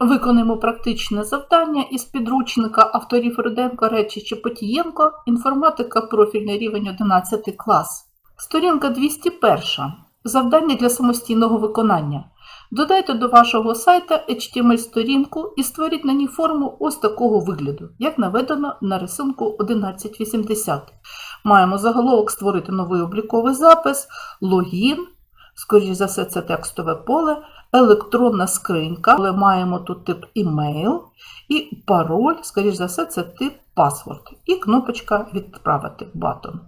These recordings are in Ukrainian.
Виконаємо практичне завдання із підручника авторів Руденко, Речі Чепотієнко, інформатика, профільний рівень 11 клас. Сторінка 201. Завдання для самостійного виконання. Додайте до вашого сайта HTML-сторінку і створіть на ній форму ось такого вигляду, як наведено на рисунку 1180. Маємо заголовок створити новий обліковий запис, логін, скоріш за все, це текстове поле, електронна скринька, але маємо тут тип email, і пароль, скоріш за все, це тип паспорт, і кнопочка відправити батон.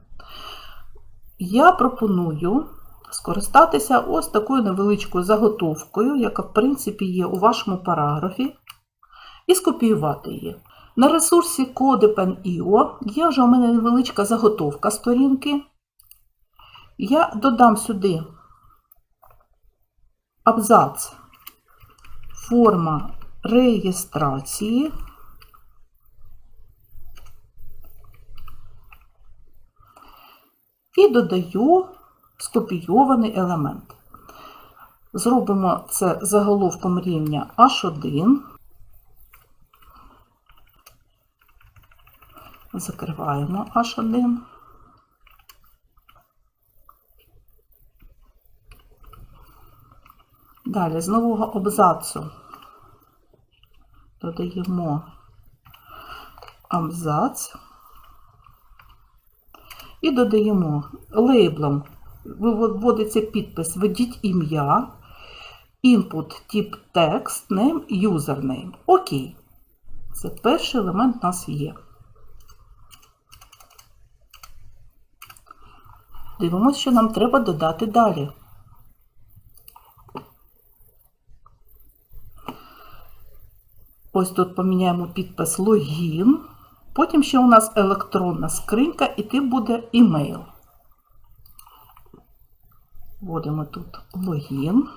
Я пропоную скористатися ось такою невеличкою заготовкою, яка, в принципі, є у вашому параграфі, і скопіювати її. На ресурсі Codepen.io є вже у мене невеличка заготовка сторінки. Я додам сюди абзац форма реєстрації. І додаю скопійований елемент. Зробимо це заголовком рівня H1. Закриваємо H1. Далі з нового абзацу додаємо абзац і додаємо лейблом, вводиться підпис Введіть ім'я, input тип text, name, username. Окей. Це перший елемент у нас є. Дивимося, що нам треба додати далі. Ось тут поміняємо підпис логін. Потім ще у нас електронна скринька, і тип буде email. Вводимо тут логін.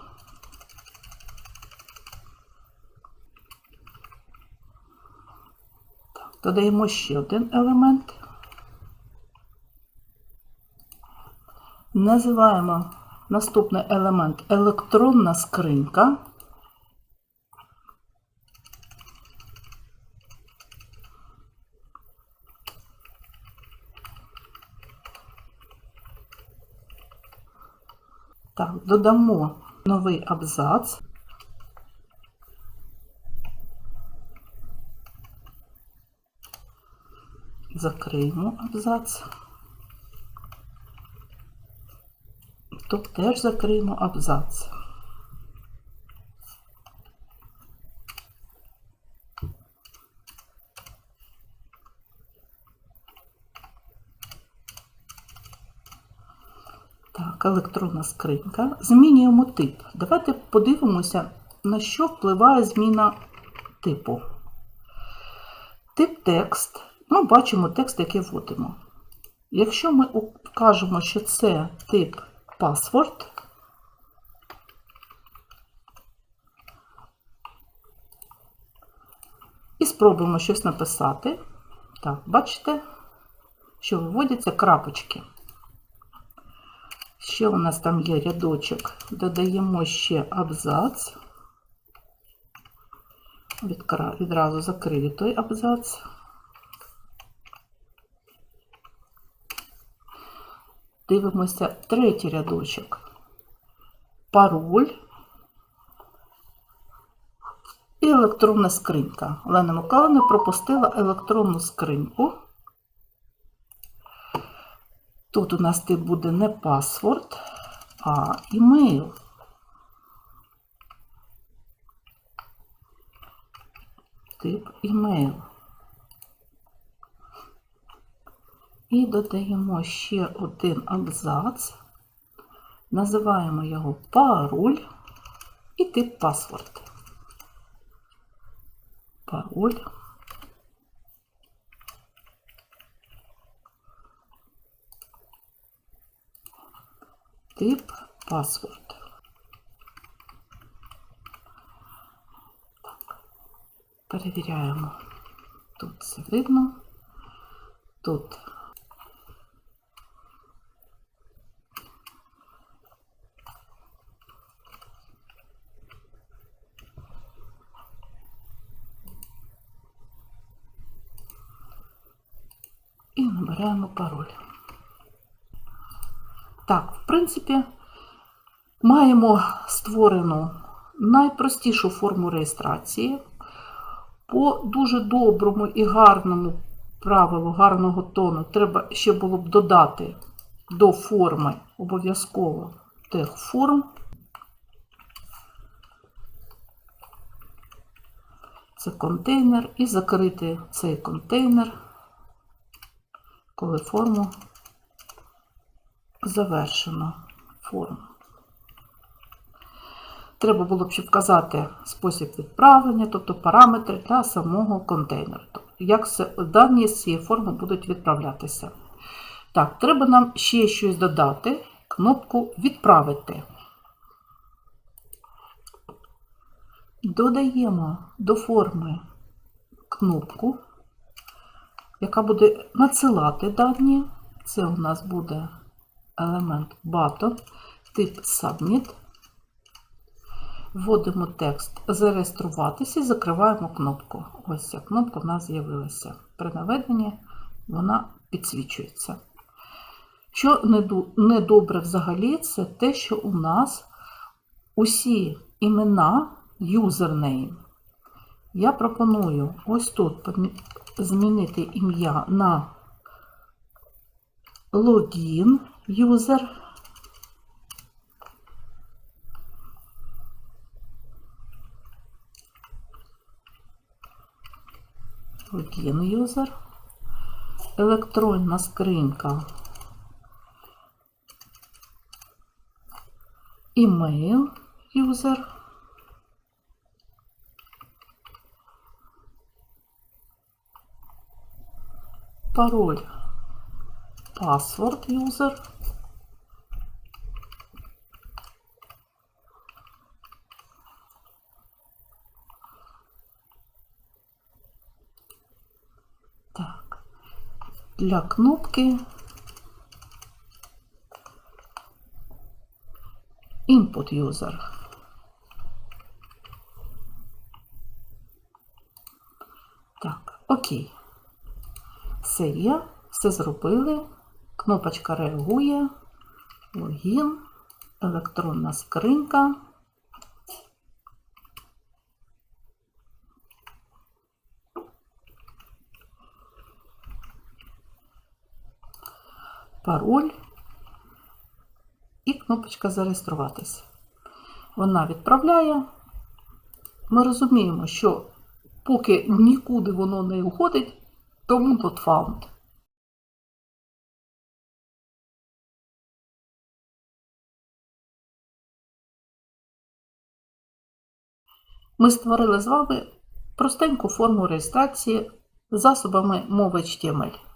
Додаємо ще один елемент. Називаємо наступний елемент електронна скринька. Так, додамо новий абзац. Закриємо абзац. Тут теж закриємо абзац. Електронна скринька. Змінюємо тип. Давайте подивимося, на що впливає зміна типу. Тип текст. Ми бачимо текст, який вводимо. Якщо ми вкажемо, що це тип паспорт, і спробуємо щось написати. Так, бачите, що виводяться крапочки. Ще у нас там є рядочок, додаємо ще абзац. Відразу закрию той абзац. Дивимося третій рядочок. Пароль і електронна скринька. Олена Миколаївна пропустила електронну скриньку. Тут у нас тип буде не паспорт, а імейл. Тип імейл. І додаємо ще один абзац, називаємо його пароль і тип паспорт. Пароль. тип паспорт. Так. Перевіряємо. Тут все видно. Тут і набираємо пароль. Так, в принципі, маємо створену найпростішу форму реєстрації. По дуже доброму і гарному правилу, гарного тону, треба ще було б додати до форми обов'язково техформ. Це контейнер і закрити цей контейнер, коли форму завершено форму. Треба було б ще вказати спосіб відправлення, тобто параметри для самого контейнеру. Тобто, як дані з цієї форми будуть відправлятися. Так, треба нам ще щось додати, кнопку Відправити. Додаємо до форми кнопку, яка буде надсилати дані. Це у нас буде елемент button, тип Submit. Вводимо текст Зареєструватися і закриваємо кнопку. Ось ця кнопка в нас з'явилася. При наведенні вона підсвічується. Що недобре взагалі, це те, що у нас усі імена юзернейм. Я пропоную ось тут змінити ім'я на логін юзер. Юзер. Електронна скринька. Email юзер. Пароль. Password юзер. Для кнопки Input user. Так, окей. Все є, все зробили. Кнопочка реагує. Логін, електронна скринька. Пароль і кнопочка зареєструватися. Вона відправляє. Ми розуміємо, що поки нікуди воно не уходить, тому not found. Ми створили з вами простеньку форму реєстрації засобами мови HTML.